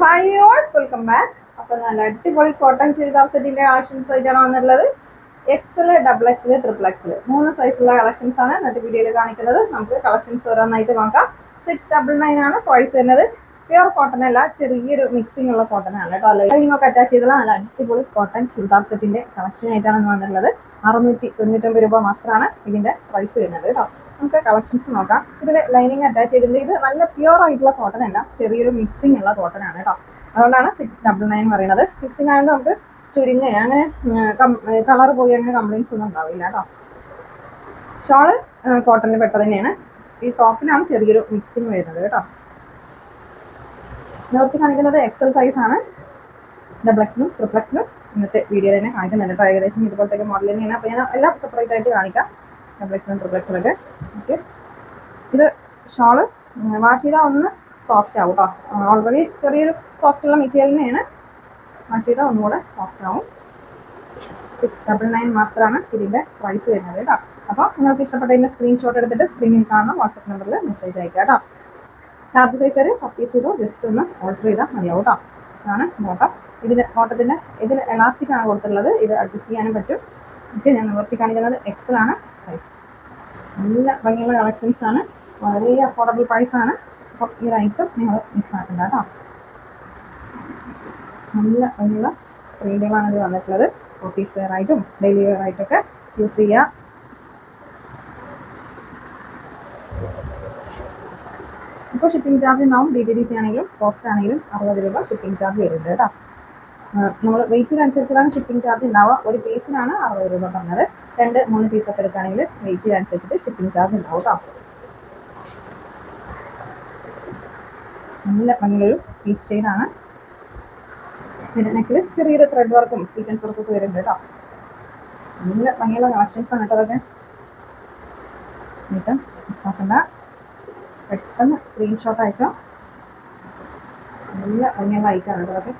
Hi ഓൾസ് welcome back അപ്പോൾ നല്ല അടിപൊളി കോട്ടൺ ചുരിദാർ സെറ്റിന്റെ കളക്ഷൻസ് ആയിട്ടാണ് വന്നിട്ടുള്ളത്. XL double XL triple XL മൂന്ന് സൈസുള്ള കളക്ഷൻസ് ആണ് ഇന്നത്തെ വീഡിയോയിൽ കാണിക്കുന്നത്. നമുക്ക് കളക്ഷൻസ് ഓരോന്നായിട്ട് നോക്കാം. സിക്സ് ഡബിൾ നയൻ ആണ് പ്രൈസ് വരുന്നത്. പ്യുവർ കോട്ടൺ അല്ല ചെറിയൊരു മിക്സിംഗ് ഉള്ള കോട്ടൺ ആണ് കേട്ടോ. ലൈനിങ് ഒക്കെ അറ്റാച്ച് ചെയ്തുള്ള നല്ല അടിപൊളി കോട്ടൺ ചുരിദാർ സെറ്റിന്റെ കളക്ഷൻ ആയിട്ടാണ് വന്നിട്ടുള്ളത്. അറുന്നൂറ്റി തൊണ്ണൂറ്റൊമ്പത് രൂപ മാത്രമാണ് ഇതിന്റെ പ്രൈസ് വരുന്നത് കേട്ടോ. നമുക്ക് കളക്ഷൻസ് നോക്കാം. ഇതിൽ ലൈനിങ് അറ്റാച്ച് ചെയ്തിട്ടുണ്ട്. ഇത് നല്ല പ്യുവർ ആയിട്ടുള്ള കോട്ടൺ അല്ല. ചെറിയൊരു മിക്സിംഗ് ഉള്ള കോട്ടൺ ആണ് കേട്ടോ. അതുകൊണ്ടാണ് സിക്സ് ഡബിൾ നയൻ പറയുന്നത്. മിക്സിംഗ് ആയതുകൊണ്ട് നമുക്ക് ചുരുങ്ങ അങ്ങനെ കളർ പോയി അങ്ങനെ കംപ്ലൈൻസ് ഒന്നും ഉണ്ടാവില്ല കേട്ടോ. ഷോൾ കോട്ടണിൽ പെട്ടത് തന്നെയാണ്. ഈ ടോപ്പിലാണ് ചെറിയൊരു മിക്സിംഗ് വരുന്നത് കേട്ടോ. നോക്കി കാണിക്കുന്നത് എക്സൽ സൈസ് ആണ്. ഡബിൾ എക്സിലും ട്രിപ്പിൾ എക്സിലും ഇന്നത്തെ വീഡിയോ തന്നെ കാണിക്കുന്നുണ്ട് ഏകദേശം ഇതുപോലത്തെ മോഡൽ തന്നെയാണ്. അപ്പോൾ ഞാൻ എല്ലാം സെപ്പറേറ്റ് ആയിട്ട് കാണിക്കാം. ഡബിൾ എക്സിലും ട്രിപ്പിൾ എക്സിലൊക്കെ ഓക്കെ. ഇത് ഷോൾ വാഷ് ചെയ്താൽ ഒന്ന് സോഫ്റ്റ് ആവും കേട്ടോ ഓൾറെഡി ചെറിയൊരു സോഫ്റ്റ് ഉള്ള മെറ്റീരിയൽ തന്നെയാണ് വാഷ് ചെയ്താൽ ഒന്നുകൂടെ സോഫ്റ്റ് ആവും. സിക്സ് ഡബിൾ നയൻ മാത്രമാണ് ഇതിന്റെ പ്രൈസ് വരുന്നത് കേട്ടോ അപ്പോൾ നിങ്ങൾക്ക് ഇഷ്ടപ്പെട്ടതിന്റെ സ്ക്രീൻഷോട്ട് എടുത്തിട്ട് സ്ക്രീനിൽ കാണുന്ന വാട്സപ്പ് നമ്പറിൽ മെസ്സേജ് അയക്കുക കേട്ടോ ലാർജ് സൈസ് ഒരു പർച്ചേസ് ചെയ്തോ ജസ്റ്റ് ഒന്ന് ഓർഡർ ചെയ്താൽ മതിയാവും കേട്ടോ ഇതാണ് നോട്ടം ഇതിന് ഓട്ടത്തിന്റെ ഇതിൽ എലാസ്റ്റിക് ആണ് കൊടുത്തിട്ടുള്ളത്. ഇത് അഡ്ജസ്റ്റ് ചെയ്യാനും പറ്റും. ഞാൻ നിവർത്തി കാണിക്കുന്നത് എക്സൽ ആണ് സൈസ് നല്ല ഭംഗിയുള്ള കളക്ഷൻസ് ആണ്. വളരെ അഫോർഡബിൾ പ്രൈസ് ആണ്. അപ്പോൾ ഈ ഒരു ഐറ്റം നിങ്ങൾ മിസ്സാക്കണ്ട കേട്ടോ. നല്ല ഭംഗിയുള്ള പ്രിന്റുകളാണ് ഇത് വന്നിട്ടുള്ളത്. ഓഫീസ് വെയർ ആയിട്ടും ഡെയിലി വെയർ ആയിട്ടൊക്കെ യൂസ് ചെയ്യുക ഇപ്പോൾ ഷിപ്പിംഗ് ചാർജ് ഉണ്ടാവും. ഡി ടി ഡി സി ആണെങ്കിലും പോസ്റ്റ് ആണെങ്കിലും അറുപത് രൂപ ഷിപ്പിംഗ് ചാർജ് വരുന്നുണ്ട് കേട്ടോ. നമ്മൾ വെയിറ്റിനനുസരിച്ചിട്ടാണ് ഷിപ്പിംഗ് ചാർജ് ഉണ്ടാവുക. ഒരു പീസിനാണ് അറുപത് രൂപ പറഞ്ഞത്. രണ്ട് മൂന്ന് പീസൊക്കെ എടുക്കുകയാണെങ്കിൽ വെയിറ്റിനനുസരിച്ചിട്ട് ഷിപ്പിംഗ് ചാർജ് ഉണ്ടാവും കേട്ടോ നല്ല ഭംഗിയൊരു പീച്ച് ആണ്. പിന്നെ നെക്കിൽ ചെറിയൊരു ത്രെഡ് വർക്കും സീക്വൻസ് വർക്കും ഒക്കെ വരുന്നുണ്ട് കേട്ടോ നല്ല ഭംഗിയുള്ള കളക്ഷൻസ് ആണ് കേട്ടോ അതൊക്കെ. മിസ്സാക്കണ്ട പെട്ടെന്ന് സ്ക്രീൻഷോട്ട് അയച്ചോ. നല്ല ഭംഗിയുള്ള ഐറ്റാണ് കേട്ടോ അതൊക്കെ.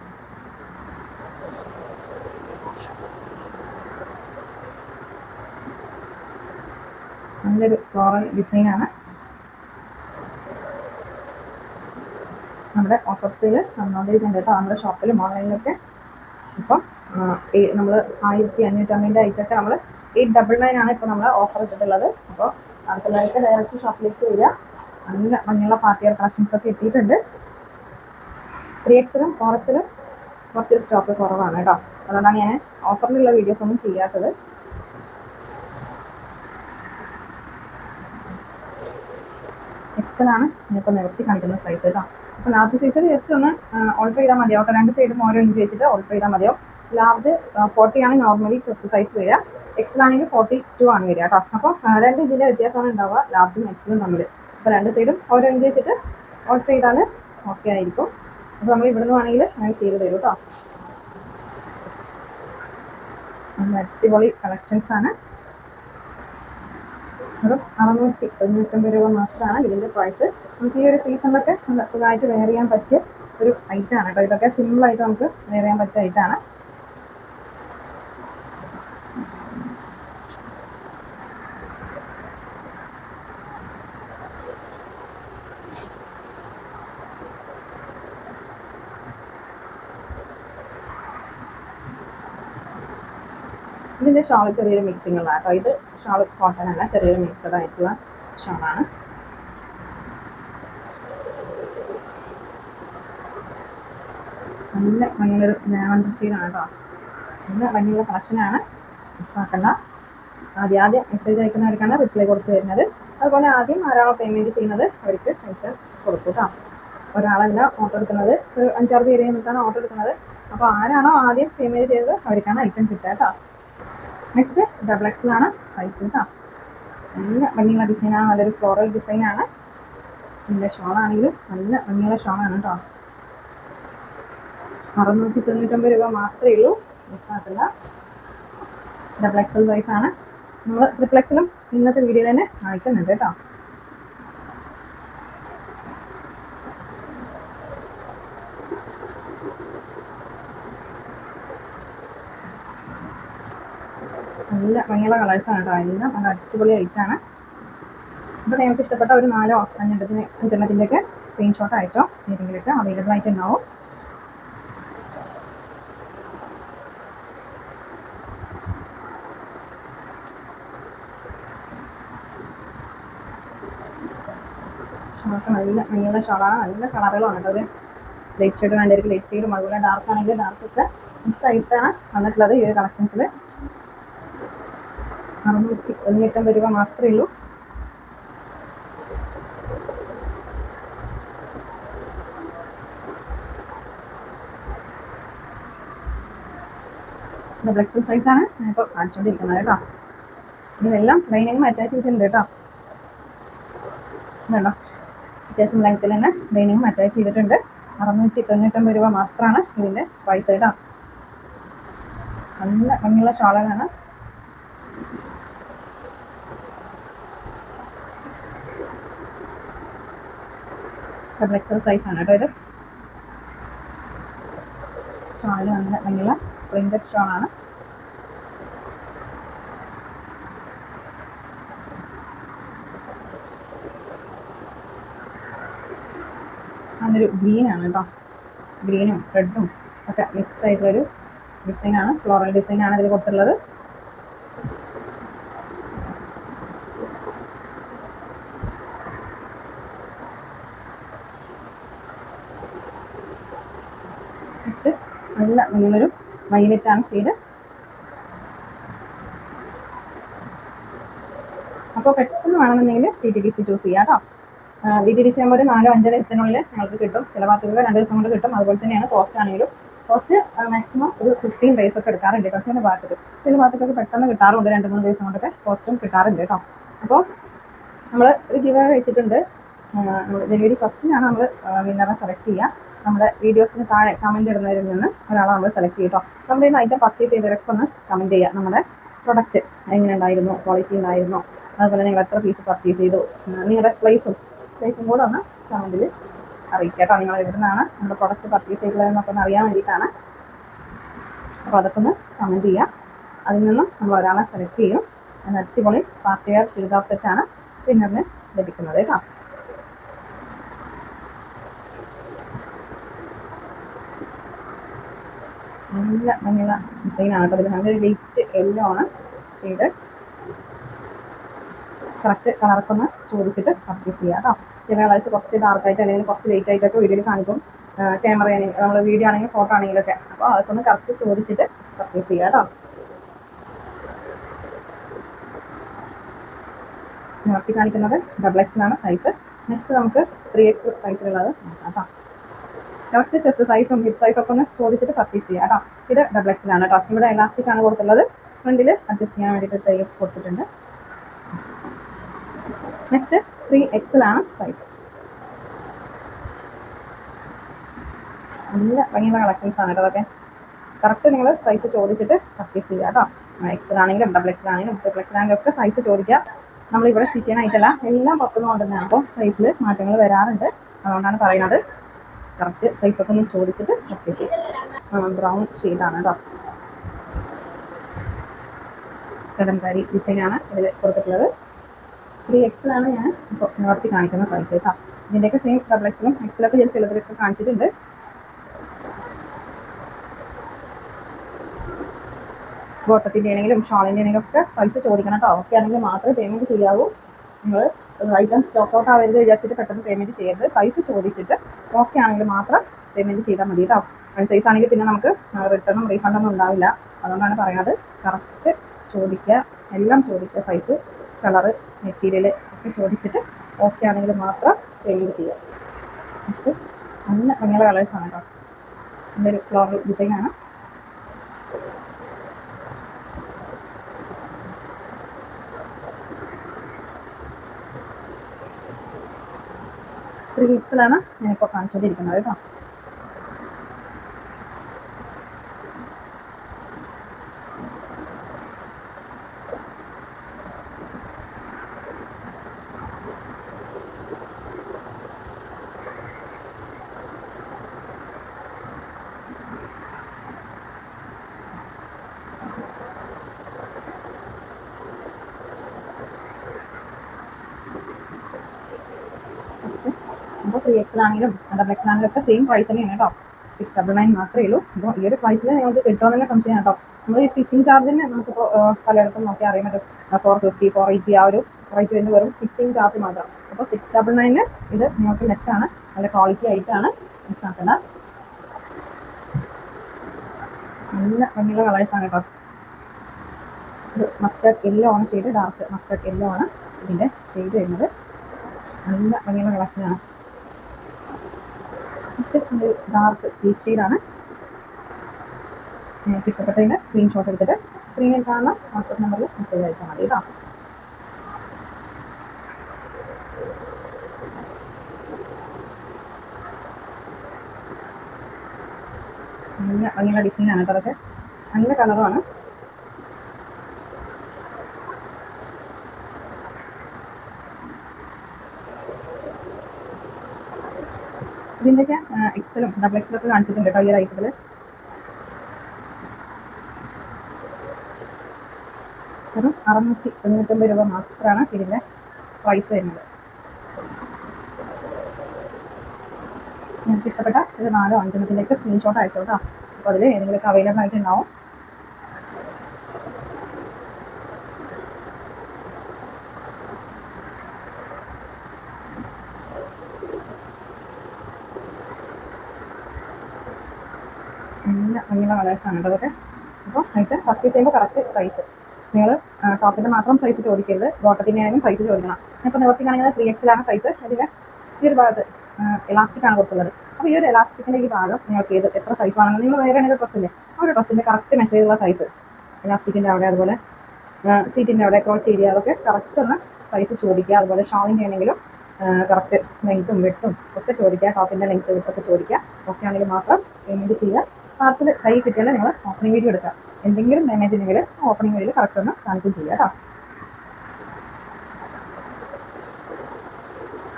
നല്ലൊരു ഫ്ലോറൽ ഡിസൈനാണ് നമ്മുടെ ഓഫർസിൽ സെയിൽ നടന്നുകൊണ്ടിരിക്കുന്നുണ്ട് കേട്ടോ. നമ്മുടെ ഷോപ്പിലും ഓൺലൈനിലൊക്കെ ഇപ്പം നമ്മൾ ആയിരത്തി അഞ്ഞൂറ്റമ്പതിന്റെ ഐറ്റൊക്കെ നമ്മൾ എയ്റ്റ് ഡബിൾ നയൻ ആണ് ഇപ്പോൾ നമ്മൾ ഓഫർ ഇട്ടിട്ടുള്ളത്. അപ്പോൾ അടുത്തുള്ളവർക്ക് ഡയറക്റ്റ് ഷോപ്പിലേക്ക് വരിക. നല്ല മഞ്ഞുള്ള പാർട്ടിയർ കളക്ഷൻസൊക്കെ എത്തിയിട്ടുണ്ട്. ത്രീ എക്സിലും ഫോർ എക്സിലും കുറച്ച് സ്റ്റോക്ക് കുറവാണ് കേട്ടോ. അതുകൊണ്ടാണ് ഞാൻ ഓഫറിലുള്ള വീഡിയോസ് ഒന്നും ചെയ്യാത്തത്. എക്സലാണ് ഞാനിപ്പോൾ നിരത്തി കാണിക്കുന്ന സൈസ് കേട്ടോ അപ്പോൾ ലാർജ് സൈസിൽ ജസ്റ്റ് ഒന്ന് ഓൾട്ടർ ചെയ്താൽ മതിയാവും രണ്ട് സൈഡും ഓരോ ഇഞ്ച് വെച്ചിട്ട് ഓൾട്ടർ ചെയ്താൽ മതിയോ ലാർജ് ഫോർട്ടി ആണ് നോർമലി ചെസ്റ്റ് സൈസ് വരിക. എക്സൽ ആണെങ്കിൽ ഫോർട്ടി ടു ആണ് വരിക കേട്ടോ അപ്പോൾ രണ്ട് ഇഞ്ചിന്റെ വ്യത്യാസമാണ് ഉണ്ടാവുക. ലാർജും എക്സലും തമ്മിൽ അപ്പോൾ രണ്ട് സൈഡും ഓരോ ഇഞ്ച് വെച്ചിട്ട് ഓൾട്ടർ ചെയ്താൽ ഓക്കെ ആയിരിക്കും. അപ്പോൾ നമ്മൾ ഇവിടുന്ന് വേണമെങ്കിൽ ഞാൻ ചെയ്ത് തരും കേട്ടോ അടിപൊളി കളക്ഷൻസ് ആണ്. വെറും അറുന്നൂറ്റി തൊണ്ണൂറ്റൊമ്പത് രൂപ മാത്രമാണ് ഇതിന്റെ പ്രൈസ് നമുക്ക് ഈ ഒരു സീസണിലൊക്കെ സുഖമായിട്ട് വെയർ ചെയ്യാൻ പറ്റിയ ഒരു ഐറ്റമാണ് കേട്ടോ ഇതൊക്കെ സിമ്പിളായിട്ട് നമുക്ക് വെയർ ചെയ്യാൻ പറ്റിയ ഐറ്റമാണ് ഇതിന്റെ ഷാൾ ചെറിയൊരു മിക്സിംഗ് ഉള്ള കേട്ടോ ഇത് ഷാൾ കോട്ടൺ അല്ല ചെറിയൊരു മിക്സഡ് ആയിട്ടുള്ള ഷാളാണ്. നല്ല ഭയങ്കര ലാവൻഡർ ഷെയ്ഡാണ് കേട്ടോ നല്ല ഭംഗിയുള്ള കളക്ഷനാണ് മിസ്സാക്കണ്ട ആദ്യം ആദ്യം മെസ്സേജ് അയക്കുന്നവർക്കാണ് റിപ്ലൈ കൊടുത്തു വരുന്നത് അതുപോലെ ആദ്യം ആരാണോ പേയ്മെന്റ് ചെയ്യുന്നത് അവർക്ക് ഐറ്റം കൊടുക്കും കേട്ടോ ഒരാളല്ല ഓട്ടോ എടുക്കുന്നത്. ഒരു അഞ്ചാറ് പേര് നിന്നിട്ടാണ് ഓർഡർ എടുക്കുന്നത്. അപ്പോൾ ആരാണോ ആദ്യം പേയ്മെന്റ് ചെയ്തത് അവർക്കാണ് ഐറ്റം കിട്ടുക കേട്ടോ നെക്സ്റ്റ് ഡബിൾ ആണ് സൈസ് കേട്ടോ നല്ല ഭംഗിയുള്ള ഡിസൈനാണ് നല്ലൊരു ഫ്ലോറൽ ഡിസൈനാണ് ഇതിന്റെ ഷോളാണെങ്കിലും നല്ല ഭംഗിയുള്ള ഷോളാണ് കേട്ടോ അറുന്നൂറ്റി തൊണ്ണൂറ്റൊമ്പത് രൂപ മാത്രമേ ഉള്ളൂ. മിസ്സാക്കില്ല ഡബിൾ എക്സൽ സൈസ് ആണ്. നമ്മൾ ട്രിപ്പിൾ എക്സലും ഇന്നത്തെ വീഡിയോ തന്നെ കാണിക്കുന്നുണ്ട് കേട്ടോ നല്ല ഭംഗിയുള്ള കളേഴ്സാണ് കേട്ടോ. എല്ലാം നല്ല അടിപൊളി ഐറ്റാണ് അപ്പോൾ നിങ്ങൾക്ക് ഇഷ്ടപ്പെട്ട ഒരു നാലോ അഞ്ചെണ്ണത്തിന് അഞ്ചെണ്ണത്തിന്റെയൊക്കെ സ്ക്രീൻഷോട്ട് ആയിട്ടോ ഏതെങ്കിലുമൊക്കെ അവൈലബിൾ ആയിട്ടുണ്ടാവും. ഷോട്ട് നല്ല ഭംഗിയുള്ള ഷോളാണ് നല്ല കളറുകളാണ് കേട്ടോ. ഒരു ലൈറ്റ് ഷെയ്ഡ് വേണ്ടവർക്ക് ലൈറ്റ് ഷെയ്ഡും അതുപോലെ ഡാർക്ക് ആണെങ്കിൽ ഡാർക്കൊക്കെ മിക്സ് ആയിട്ടാണ് വന്നിട്ടുള്ളത് ഈ ഒരു കളക്ഷൻസിൽ അറുന്നൂറ്റി തൊണ്ണൂറ്റമ്പത് രൂപ മാത്രമേ ഉള്ളൂ. ഡബിൾ എക്സൽ ഞാൻ ഞാനിപ്പോൾ കാണിച്ചുകൊണ്ടിരിക്കുന്നത് കേട്ടോ. ഇതെല്ലാം ലൈനിങ്ങും അറ്റാച്ച് ചെയ്തിട്ടുണ്ട് കേട്ടോ. വേണ്ട അത്യാവശ്യം ലെങ്ത്തിൽ തന്നെ ലൈനിങ്ങും അറ്റാച്ച് ചെയ്തിട്ടുണ്ട്. അറുന്നൂറ്റി തൊണ്ണൂറ്റൊമ്പത് രൂപ മാത്രമാണ് ഇതിന്റെ പ്രൈസ് കേട്ടോ. നല്ല ഭംഗിയുള്ള ഷോളുകളാണ് ഡബിൾ എക്സൽ ആണ് കേട്ടോ ഇത്. ഷാൾ നല്ല ഭംഗിയുള്ള പ്രിന്റഡ് ഷോളാണ് ഗ്രീൻ ഗ്രീനാണ് കേട്ടോ. ഗ്രീനും റെഡും ഒക്കെ മിക്സ് ആയിട്ടുള്ളൊരു ഡിസൈനാണ് ഫ്ലോറൽ ഡിസൈനാണ് ഇതിൽ കൊടുത്തിട്ടുള്ളത് നെക്സ്റ്റ് നല്ല നല്ലൊരു വൈലറ്റ് ആണ് ഷെയ്ഡ് അപ്പോൾ പെട്ടെന്ന് വേണമെന്നുണ്ടെങ്കിൽ T T D C choose ചെയ്യാം കേട്ടോ. ഡി ടി ഡി സി ആകുമ്പോൾ ഒരു നാലോ അഞ്ചോ ദിവസത്തിനുള്ളിൽ ഞങ്ങൾക്ക് കിട്ടും. ചില ഭാഗത്തുകൾ രണ്ട് ദിവസം കൊണ്ട് കിട്ടും. അതുപോലെ തന്നെയാണ് കോസ്റ്റ് ആണെങ്കിലും. കോസ്റ്റ് മാക്സിമം ഒരു ഫിഫ്റ്റീൻ ഡേയ്സ് ഒക്കെ എടുക്കാറുണ്ട് കുറച്ചുകൂടെ ഭാഗത്ത് ചില ഭാഗത്തൊക്കെ പെട്ടെന്ന് കിട്ടാറുണ്ട്. രണ്ട് മൂന്ന് ദിവസം കൊണ്ടൊക്കെ കോസ്റ്റും കിട്ടാറുണ്ട് കേട്ടോ. അപ്പോൾ നമ്മൾ ഒരു ഗിവ് വെച്ചിട്ടുണ്ട്. ജനുവരി ഫസ്റ്റിനാണ് നമ്മൾ വിന്നറെ സെലക്ട് ചെയ്യുക നമ്മുടെ വീഡിയോസിന് താഴെ കമന്റ് ഇടുന്നവരിൽ നിന്ന് ഒരാളെ നമ്മൾ സെലക്ട് ചെയ്യും കേട്ടോ നമ്മുടെ ഐറ്റം പർച്ചേസ് ചെയ്തവരൊക്കെ ഒന്ന് കമന്റ് ചെയ്യുക. നമ്മുടെ പ്രൊഡക്റ്റ് എങ്ങനെ ഉണ്ടായിരുന്നു ക്വാളിറ്റി ഉണ്ടായിരുന്നോ അതുപോലെ നിങ്ങൾ എത്ര പീസ് പർച്ചേസ് ചെയ്തു നിങ്ങളുടെ പ്ലേസും പ്ലേസും കൂടെ ഒന്ന് കമന്റിൽ അറിയിക്കുക കേട്ടോ. നിങ്ങൾ എവിടെ നിന്നാണ് നമ്മുടെ പ്രൊഡക്റ്റ് പർച്ചേസ് ചെയ്തിട്ടുള്ളതെന്നൊക്കെ ഒന്ന് അറിയാൻ വേണ്ടിയിട്ടാണ്. അപ്പോൾ അതൊക്കെ ഒന്ന് കമന്റ് ചെയ്യുക. അതിൽ നിന്നും നമ്മൾ ഒരാളെ സെലക്ട് ചെയ്യും. അടിപൊളി പാർട്ടി വെയർ ചുരിദാർ സെറ്റാണ് വിന്നറിന് ലഭിക്കുന്നത് കേട്ടോ. നല്ല ഭംഗിയുള്ള ഡിസൈനാണ് കേട്ടോ ഇത് നല്ല ലൈറ്റ് യെല്ലോ ആണ്. ഷെയ്ഡ് കറക്റ്റ് കളറൊക്കെ ഒന്ന് ചോദിച്ചിട്ട് പർച്ചേസ് ചെയ്യുക കേട്ടോ. ചില കളേഴ്സ് കുറച്ച് ഡാർക്കായിട്ട് അല്ലെങ്കിൽ കുറച്ച് ലൈറ്റ് ആയിട്ടൊക്കെ വീഡിയോയിൽ കാണിക്കും. ക്യാമറ ആണെങ്കിൽ നമ്മൾ വീഡിയോ ആണെങ്കിലും ഫോട്ടോ ആണെങ്കിലൊക്കെ അപ്പോൾ അതൊക്കെ ഒന്ന് കറക്റ്റ് ചോദിച്ചിട്ട് പർച്ചേസ് ചെയ്യുക കേട്ടോ. നിർത്തി കാണിക്കുന്നത് ഡബിൾ എക്സിലാണ് സൈസ് നെക്സ്റ്റ് നമുക്ക് ത്രീ എക്സ് സൈസിലുള്ളത് നോക്കാം കേട്ടോ. കറക്റ്റ് ചെസ്റ്റ് സൈസും ഹിപ്പ് സൈസും ഒക്കെ ഒന്ന് ചോദിച്ചിട്ട് പർച്ചേസ് ചെയ്യാം കേട്ടോ. ഇത് ഡബിൾ എക്സിലാണ് കേട്ടോ. ഇവിടെ എലാസ്റ്റിക് ആണ് കൊടുത്തുള്ളത് ഫ്രണ്ടിൽ അഡ്ജസ്റ്റ് ചെയ്യാൻ വേണ്ടിയിട്ട് തൈ കൊടുത്തിട്ടുണ്ട്. നെക്സ്റ്റ് ത്രീ എക്സിലാണ് സൈസ് നല്ല ഭംഗിയുള്ള കളക്ഷൻസ് ആണ് കേട്ടോ അതൊക്കെ കറക്റ്റ് നിങ്ങൾ സൈസ് ചോദിച്ചിട്ട് പർച്ചേസ് ചെയ്യുക കേട്ടോ. എക്സിലാണെങ്കിലും ഡബിൾ എക്സിലാണെങ്കിലും ട്രിപ്പിൾ എക്സിലാണെങ്കിലും ഒക്കെ സൈസ് ചോദിക്കുക. നമ്മളിവിടെ സ്റ്റിച്ച് ചെയ്യാനായിട്ടല്ല എല്ലാം പുറത്തുനിന്ന് കൊണ്ടുവന്നതാണ് അപ്പോൾ സൈസിൽ മാറ്റങ്ങൾ വരാറുണ്ട്. അതുകൊണ്ടാണ് പറയുന്നത്. കറക്റ്റ് സൈസ് ഒക്കെ ഒന്ന് ചോദിച്ചിട്ട് പർച്ചേസ് ചെയ്യും. ബ്രൗൺ ഷെയ്ഡാണ് കേട്ടോ കടംകാരി ഡിസൈനാണ് ഇതിൽ കൊടുത്തിട്ടുള്ളത്. ത്രീ എക്സിലാണ് ഞാൻ ഇപ്പോൾ നിവർത്തി കാണിക്കുന്ന സൈസ് കേട്ടോ ഇതിന്റെയൊക്കെ സെയിം ഡബിൾ എക്സിലും എക്സിലൊക്കെ ഞാൻ ചിലതിലൊക്കെ കാണിച്ചിട്ടുണ്ട്. ബോട്ടത്തിന്റെ ആണെങ്കിലും ഷാളിന്റെ ആണെങ്കിലും ഒക്കെ സൈസ് ചോദിക്കണം കേട്ടോ ഓക്കെ ആണെങ്കിൽ മാത്രമേ പേയ്മെന്റ് ചെയ്യാവൂ. നിങ്ങൾ ഐറ്റം സ്റ്റോക്ക് ഔട്ട് ആവരുത് വിചാരിച്ചിട്ട് പെട്ടെന്ന് പേയ്മെന്റ് ചെയ്യരുത്. സൈസ് ചോദിച്ചിട്ട് ഓക്കെ ആണെങ്കിൽ മാത്രം പേയ്മെന്റ് ചെയ്താൽ മതി കേട്ടോ സൈസ് ആണെങ്കിൽ പിന്നെ നമുക്ക് റിട്ടേണും റീഫണ്ടൊന്നും ഉണ്ടാവില്ല. അതുകൊണ്ടാണ് പറയുന്നത് കറക്റ്റ് ചോദിക്കുക എല്ലാം ചോദിക്കുക സൈസ് കളറ് മെറ്റീരിയൽ ഒക്കെ ചോദിച്ചിട്ട് ഓക്കെ ആണെങ്കിൽ മാത്രം പേയ്മെന്റ് ചെയ്യുക. നല്ല ഭംഗിയുള്ള കളേഴ്സാണ് കേട്ടോ നല്ലൊരു ഫ്ലോറൽ ഡിസൈനാണ് ത്രീ വീക്സിലാണ് ഞാനിപ്പോൾ കാണിച്ചുകൊണ്ടിരിക്കുന്നത് കേട്ടോ. അപ്പോൾ എക്സ് ആണെങ്കിലും ഡബിൾ എക്സിലാണെങ്കിലും ഒക്കെ സെയിം പ്രൈസ് തന്നെയാണ് കേട്ടോ. സിക്സ് ഡബിൾ നയൻ മാത്രമേ ഉള്ളൂ. അപ്പോൾ ഈ ഒരു പ്രൈസിൽ നിങ്ങൾക്ക് കിട്ടുമെന്ന് സംശയം കേട്ടോ. നമ്മൾ ഈ സ്റ്റിച്ചിങ് ചാർജിന് നമുക്കിപ്പോൾ പലയിടത്തും നോക്കി അറിയാൻ പറ്റും. ഫോർ ഫിഫ്റ്റി ഫോർ എയ്റ്റി ആ ഒരു റേറ്റ് വരുന്നത് വെറും സ്റ്റിച്ചിങ് ചാർജ് മാത്രം. അപ്പോൾ സിക്സ് ഡബിൾ നയന് ഇത് നിങ്ങൾക്ക് നെറ്റാണ് നല്ല ക്വാളിറ്റി ആയിട്ടാണ് ആക്കുന്നത് നല്ല ഭംഗിയുള്ള കളേഴ്സാണ് കേട്ടോ. മസ്റ്റർഡ് യെല്ലോ ആണ് ഷെയ്ഡ് ഡാർക്ക് മസ്റ്റർഡ് യെല്ലോ ആണ് ഇതിന്റെ ഷെയ്ഡ് വരുന്നത്. നല്ല ഭംഗിയുള്ള കളക്ഷനാണ് നെക്സ്റ്റ് ഡാർക്ക് പീച്ച് ഷെയ്ഡാണ് സ്ക്രീൻഷോട്ട് എടുത്തിട്ട് സ്ക്രീനിൽ കാണുന്ന വാട്സപ്പ് നമ്പറിൽ മെസ്സേജ് അയച്ചാൽ മതി കേട്ടോ നല്ല ഭംഗിയുള്ള ഡിസൈനാണ് കേട്ടോ അതൊക്കെ. നല്ല കളറുമാണ് ഇതിന്റെയൊക്കെ എക്സലും ഡബിൾ എക്സലൊക്കെ കാണിച്ചിട്ടുണ്ട് കേട്ടോ ഈ ഒരു ഐറ്റത്തിൽ വെറും അറുന്നൂറ്റി തൊണ്ണൂറ്റൊമ്പത് രൂപ മാത്രമാണ് ഇതിന്റെ പ്രൈസ് വരുന്നത്. നിങ്ങൾക്ക് ഇഷ്ടപ്പെട്ട ഒരു നാലോ അഞ്ചെണ്ണത്തിലേക്ക് സ്ക്രീൻഷോട്ട് അയച്ചോട്ടോ. അപ്പോൾ അതിൽ ഏതെങ്കിലുമൊക്കെ അവൈലബിൾ ആയിട്ടുണ്ടാവും ഭംഗിയുള്ള കളേഴ്സാണ് കേട്ടോ അപ്പോൾ ആയിട്ട് പർച്ചേസ് ചെയ്യുമ്പോൾ കറക്റ്റ് സൈസ് നിങ്ങൾ ടോപ്പിന്റെ മാത്രം സൈസ് ചോദിക്കരുത്. ബോട്ടത്തിന്റെ ആയാലും സൈസ് ചോദിക്കണം. ഇപ്പോൾ നിവർത്തിക്കാണെങ്കിൽ ത്രീ എക്സിലാണ് സൈസ് അതിന് ഈ ഒരു ഭാഗത്ത് എലാസ്റ്റിക് ആണ് കൊടുത്തുള്ളത്. അപ്പോൾ ഈ ഒരു എലാസ്റ്റിക്കിന്റെ ഈ ഭാഗം നിങ്ങൾക്ക് ഏത് എത്ര സൈസ് ആണെന്ന് നിങ്ങൾ വേറെ ആണെങ്കിൽ ഡ്രസ്സില്ലേ ആ ഒരു ഡ്രസ്സിന്റെ കറക്റ്റ് മെഷർ ചെയ്തുള്ള സൈസ് എലാസ്റ്റിക്കിന്റെ അവിടെ അതുപോലെ സീറ്റിന്റെ അവിടെ ക്രോച്ച് ഏരിയ അതൊക്കെ കറക്റ്റ് ഒന്ന് സൈസ് ചോദിക്കുക. അതുപോലെ ഷാളിന്റെ ആണെങ്കിലും കറക്റ്റ് ലെങ്ത്തും വെട്ടും ഒക്കെ ചോദിക്കുക. ടോപ്പിന്റെ ലെങ്ത്ത് വെട്ടൊക്കെ ചോദിക്കുക. ഒക്കെ ആണെങ്കിൽ മാത്രം പേയ്മെന്റ് ചെയ്യുക. പാർസൽ കൈ കിട്ടിയാൽ നിങ്ങൾ ഓപ്പണിംഗ് വീഡിയോ എടുക്കുക എന്തെങ്കിലും ഡാമേജ് ഉണ്ടെങ്കിൽ ഓപ്പണിംഗ് വീഡിയോ കറക്റ്റ് ഒന്ന് കാണിക്കുകയും ചെയ്യുക കേട്ടോ.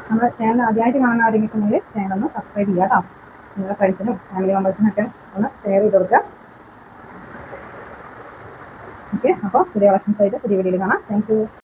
നമ്മുടെ ചാനൽ ആദ്യമായിട്ട് കാണുന്ന ആരെങ്കിലും ചാനൽ ഒന്ന് സബ്സ്ക്രൈബ് ചെയ്യുക കേട്ടോ. നിങ്ങളുടെ ഫ്രണ്ട്സിനും ഫാമിലി മെമ്പേഴ്സിനും ഒക്കെ ഒന്ന് ഷെയർ ചെയ്ത് കൊടുക്കുക. ഓക്കെ അപ്പോൾ പുതിയ കളക്ഷൻസ് ആയിട്ട് പുതിയ വീഡിയോയിൽ കാണാം. താങ്ക്